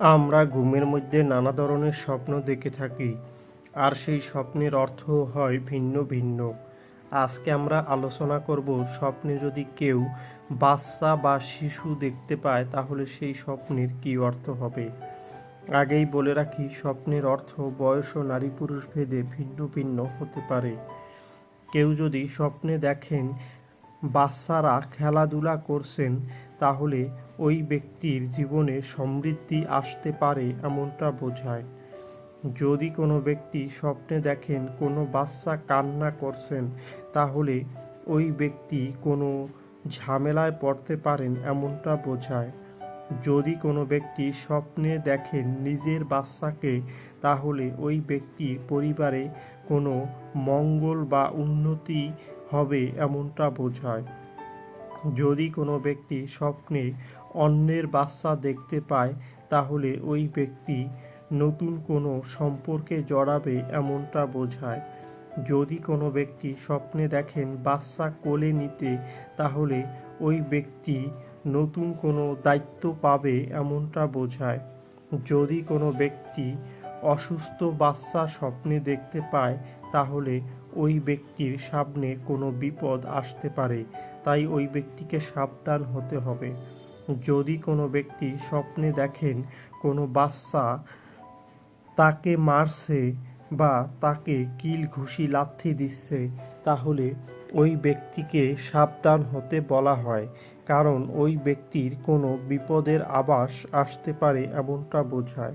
আমরা ঘুমের মধ্যে নানা ধরনের স্বপ্ন দেখে থাকি, আর সেই স্বপ্নের অর্থ হয় ভিন্ন ভিন্ন। আজকে আমরা আলোচনা করব স্বপ্নে যদি কেউ বাচ্চা বা শিশু দেখতে পায়, তাহলে সেই স্বপ্নের কী অর্থ হবে? আগেই বলে রাখি, স্বপ্নের অর্থ বয়স ও নারী পুরুষ ভেদে ভিন্ন ভিন্ন হতে পারে। কেউ যদি স্বপ্নে দেখেন বাচ্চারা খেলাধুলা করছেন, তাহলে ওই ব্যক্তির জীবনে সমৃদ্ধি আসতে পারে এমনটা বোঝায়। যদি কোনো ব্যক্তি স্বপ্নে দেখেন কোনো বাচ্চা কান্না করছেন, তাহলে ওই ব্যক্তি কোনো ঝামেলায় পড়তে পারেন এমনটা বোঝায়। যদি কোনো ব্যক্তি স্বপ্নে দেখেন নিজের বাচ্চাকে, তাহলে ওই ব্যক্তির পরিবারে কোনো মঙ্গল বা উন্নতি হবে এমনটা বোঝায়। যদি কোনো ব্যক্তি স্বপ্নে অন্যের বাচ্চা দেখতে পায়, তাহলে ওই ব্যক্তি নতুন কোনো সম্পর্কে জড়াবে এমনটা বোঝায়। যদি কোনো ব্যক্তি স্বপ্নে দেখেন বাচ্চা কোলে নিতে, তাহলে ওই ব্যক্তি নতুন কোনো দায়িত্ব পাবে এমনটা বোঝায়। যদি কোনো ব্যক্তি অসুস্থ বাচ্চা স্বপ্নে দেখতে পায়, তাহলে ওই ব্যক্তির সামনে কোনো বিপদ আসতে পারে। তাই ওই ব্যক্তিকে সাবধান হতে হবে। যদি কোনো ব্যক্তি স্বপ্নে দেখেন কোনো বাচ্চা তাকে মারছে বা তাকে কিল ঘুষি লাথি দিচ্ছে, তাহলে ওই ব্যক্তিকে সাবধান হতে বলা হয়। কারণ ওই ব্যক্তির কোনো বিপদের আবাস আসতে পারে এমনটা বোঝায়।